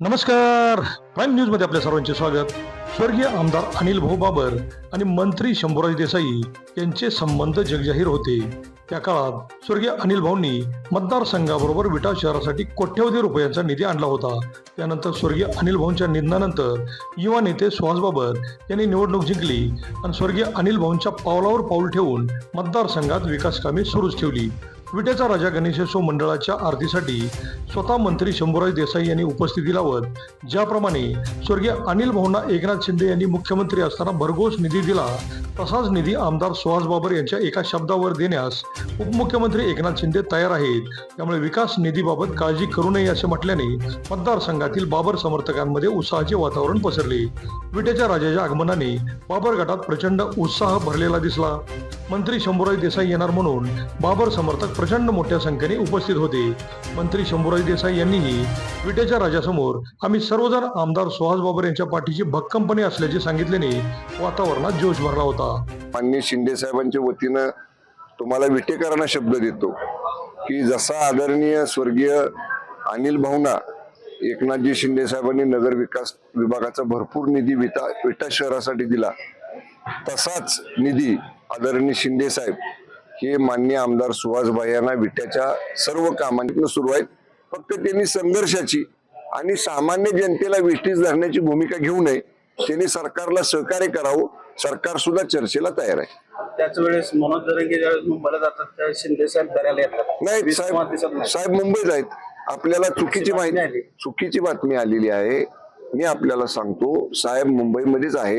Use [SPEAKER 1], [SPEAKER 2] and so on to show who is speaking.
[SPEAKER 1] नमस्कार. प्राईम न्यूजमध्ये आपल्या सर्वांचे स्वागत. स्वर्गीय आमदार अनिल भाऊ बाबर आणि मंत्री शंभूराज देसाई यांचे संबंध जगजाहीर होते. त्या काळात स्वर्गीय अनिल भाऊंनी मतदारसंघाबरोबर विटा शहरासाठी कोट्यवधी रुपयांचा निधी आणला होता. त्यानंतर स्वर्गीय अनिल भाऊंच्या निधनानंतर युवा नेते सुहास बाबर यांनी निवडणूक जिंकली आणि स्वर्गीय अनिल भाऊंच्या पावलावर पाऊल ठेवून मतदारसंघात विकास कामे सुरूच ठेवली. विट्याचा राजा गणेशोत्सव मंडळाच्या आरतीसाठी स्वतः मंत्री शंभूराज देसाई यांनी उपस्थिती लावत ज्याप्रमाणे स्वर्गीय अनिल भाऊंना एकनाथ शिंदे यांनी मुख्यमंत्री असताना भरघोस निधी दिला तसाच निधी आमदार सुहास बाबर यांच्या एका शब्दावर देण्यास उपमुख्यमंत्री एकनाथ शिंदे तयार आहेत. त्यामुळे विकास निधीबाबत काळजी करू नये असे म्हटल्याने मतदारसंघातील बाबर समर्थकांमध्ये उत्साहाचे वातावरण पसरले. विट्याच्या राजाच्या आगमनाने बाबर गटात प्रचंड उत्साह भरलेला दिसला. मंत्री शंभूराज देसाई येणार म्हणून बाबर समर्थक प्रचंड मोठ्या संख्येने उपस्थित होते. मंत्री शंभूराज देसाई यांनीही विटेच्या राजासमोर आम्ही सर्वजण आमदार सुहास बाबर यांच्या पाठीची भक्कमपणे असल्याचे सांगितल्याने वातावरणात जोश भरला होता.
[SPEAKER 2] माननीय शिंदे साहेबांच्या वतीनं तुम्हाला विटेकरांना शब्द देतो की जसा आदरणीय स्वर्गीय अनिल भाऊना एकनाथजी शिंदे साहेबांनी नगर विकास विभागाचा भरपूर निधी विटा विटा शहरासाठी दिला तसाच निधी आदरणीय शिंदे साहेब हे मान्य आमदार सुहासभाई यांना विट्याच्या सर्व कामांतून सुरू आहेत. फक्त त्यांनी संघर्षाची आणि सामान्य जनतेला वेष्टीस धरण्याची भूमिका घेऊ नये त्यांनी सरकारला सहकार्य करावं. सरकार सुद्धा चर्चेला तयार आहे.
[SPEAKER 3] त्याच वेळेस मनोज दरंगे ज्यावेळेस मुंबईला जातात त्यावेळेस शिंदे साहेब धरायला येतात.
[SPEAKER 2] नाही साहेब. साहेब मुंबईत आहेत. आपल्याला चुकीची माहिती. चुकीची बातमी आलेली आहे. मी आपल्याला सांगतो साहेब मुंबईमध्येच आहेत.